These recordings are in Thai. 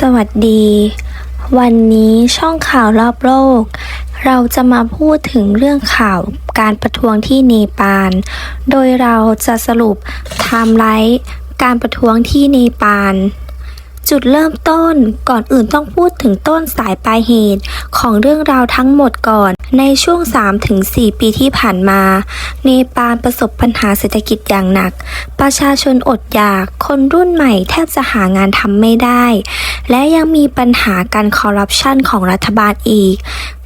สวัสดี วันนี้ช่องข่าวรอบโลก เราจะมาพูดถึงเรื่องข่าวการประท้วงที่เนปาล โดยเราจะสรุปไทม์ไลน์การประท้วงที่เนปาล จุดเริ่มต้นก่อนอื่นต้องพูดถึงต้นสายปลายเหตุของเรื่องราวทั้งหมดก่อน ในช่วง 3-4 ปีที่ผ่านมา เนปาลประสบปัญหาเศรษฐกิจอย่างหนัก ประชาชนอดอยาก คนรุ่นใหม่แทบจะหางานทำไม่ได้ และยังมีปัญหาการคอร์รัปชันของรัฐบาลอีก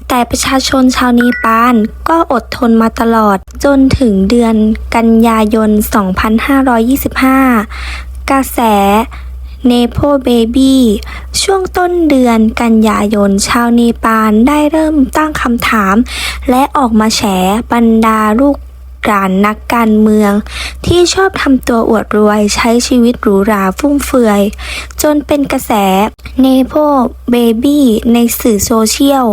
แต่ประชาชนชาวเนปาลก็อดทนมาตลอดจนถึงเดือนกันยายน 2525 กระแส เนโปเบบี้ช่วงต้นเดือนกันยายนชาวเนปาลได้เริ่มตั้งคำถาม และออกมาแฉบรรดาลูกหลานนักการเมือง ที่ชอบทำตัวอวดรวยใช้ชีวิตหรูหราฟุ่มเฟือย จนเป็นกระแสเนโปเบบี้ในสื่อโซเชียล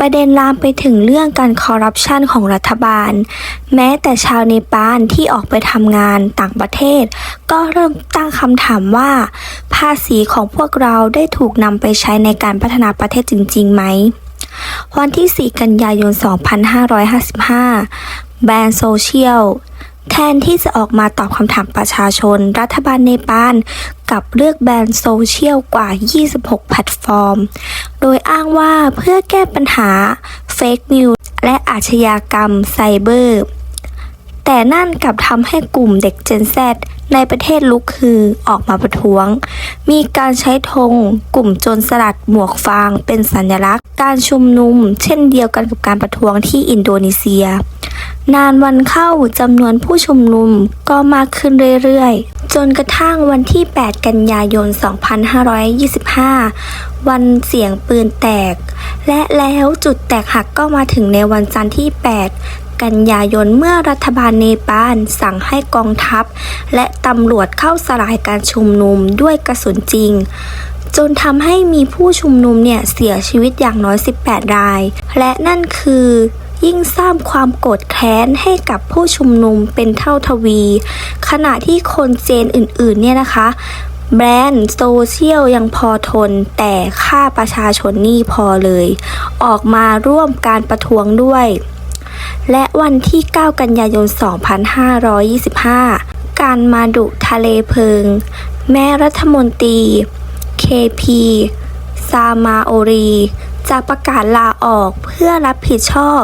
ประเด็นลามไปถึงเรื่องการคอร์รัปชันของรัฐบาล แม้แต่ชาวเนปาลที่ออกไปทำงานต่างประเทศ ก็เริ่มตั้งคำถามว่า ภาษีของพวกเราได้ถูกนำไปใช้ในการพัฒนาประเทศจริงๆไหม วันที่ 4 กันยายน 2555 แบรนด์โซเชียล แทนที่จะออกมาตอบคำถามประชาชน รัฐบาลเนปาลกับเลือกแบนโซเชียลกว่า 26 แพลตฟอร์ม โดยอ้างว่าเพื่อแก้ปัญหาเฟกนิวและอาชญากรรมไซเบอร์ แต่นั่นกลับทำให้กลุ่มเด็ก Gen Z ในประเทศลุกคือออกมาประท้วง มีการใช้ธงกลุ่มโจรสลัดหมวกฟางเป็นสัญลักษณ์ การชุมนุม เช่นเดียวกันกับการประท้วงที่อินโดนีเซีย นานวันเข้าจำนวนผู้ชุมนุมก็มากขึ้นเรื่อยๆ จนกระทั่งวันที่ 8 กันยายน 2525 วันเสียงปืนแตก และแล้วจุดแตกหักก็มาถึงในวันจันทร์ที่ 8 กันยายนเมื่อรัฐบาลเนปาลสั่งให้กองทัพ และตำรวจเข้าสลายการชุมนุมด้วยกระสุนจริงจนทำให้มีผู้ชุมนุมเนี่ยเสียชีวิตอย่างน้อย 18 ราย และนั่นคือ ยิ่งสร้างความโกรธแค้นให้กับผู้ชุมนุมเป็นเท่าทวี ขณะที่คนเจนอื่นๆเนี่ยนะคะ แบรนด์โซเชียลยังพอทน แต่ค่าประชาชนนี่พอเลย ออกมาร่วมการประท้วงด้วย และวันที่ 9 กันยายน 2525 การมาดุทะเลเพิง แม่รัฐมนตรี KP ซามาโอรี จะประกาศลาออกเพื่อรับผิดชอบ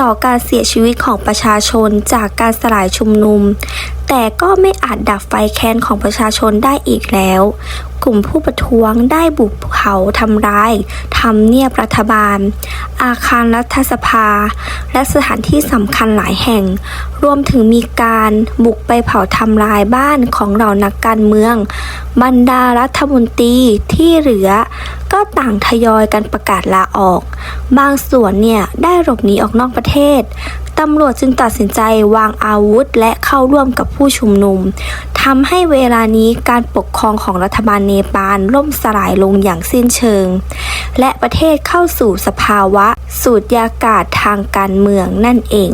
ต่อการเสียชีวิตของประชาชนจากการสลายชุมนุม แต่ก็ไม่อาจดับไฟแค้นของประชาชนได้อีกแล้ว กลุ่มผู้ประท้วงได้บุกเผาทำร้ายทำเนียบรัฐบาล อาคารรัฐสภา และสถานที่สำคัญหลายแห่ง รวมถึงมีการบุกไปเผาทำลายบ้านของเหล่านักการเมือง บรรดารัฐมนตรีที่เหลือ ก็ต่างทยอยกันประกาศลาออก บางส่วนเนี่ยได้หลบหนีออกนอกประเทศ ตำรวจจึงตัดสินใจวางอาวุธและเข้าร่วมกับผู้ชุมนุมทำให้เวลานี้การปกครองของรัฐบาลเนปาลล่มสลายลงอย่างสิ้นเชิง และประเทศเข้าสู่สภาวะสูญยากาศทางการเมืองนั่นเอง